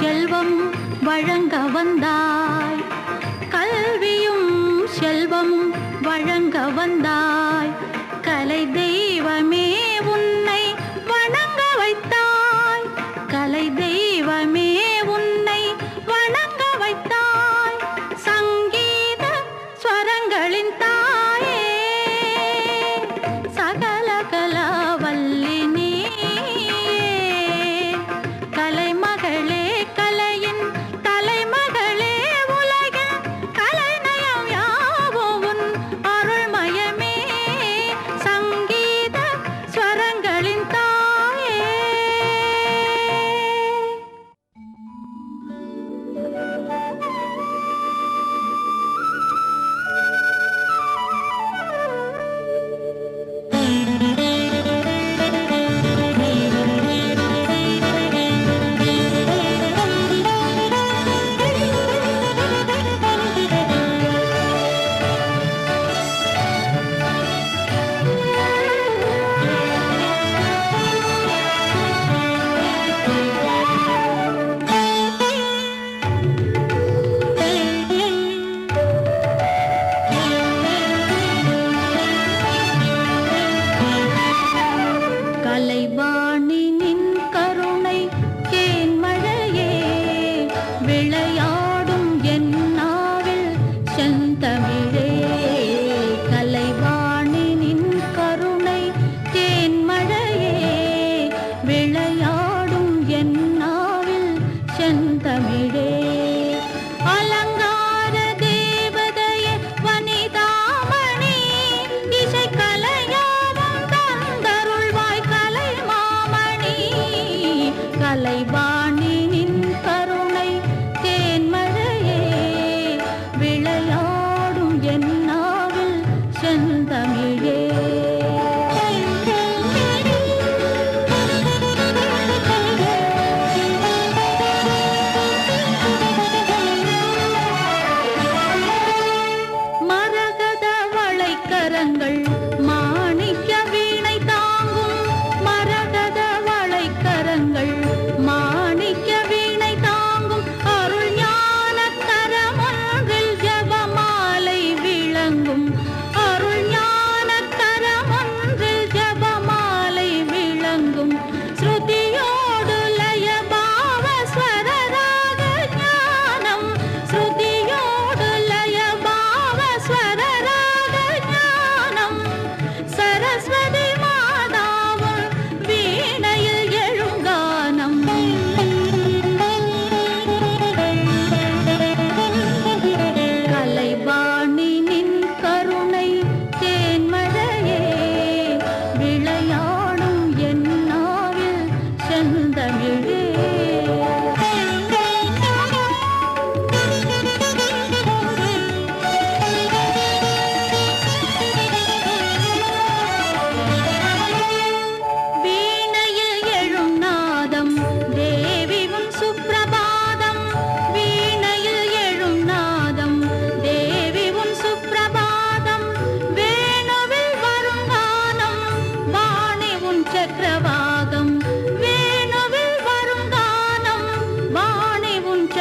செல்வம் வழங்க வந்தாய். கல்வியும் செல்வமும் வழங்க வந்தாய். கலை தெய்வமே உன்னை வணங்க வைத்தாய். கலை தெய்வமே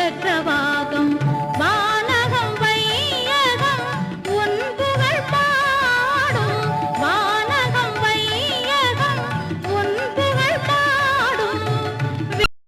கற்றவா?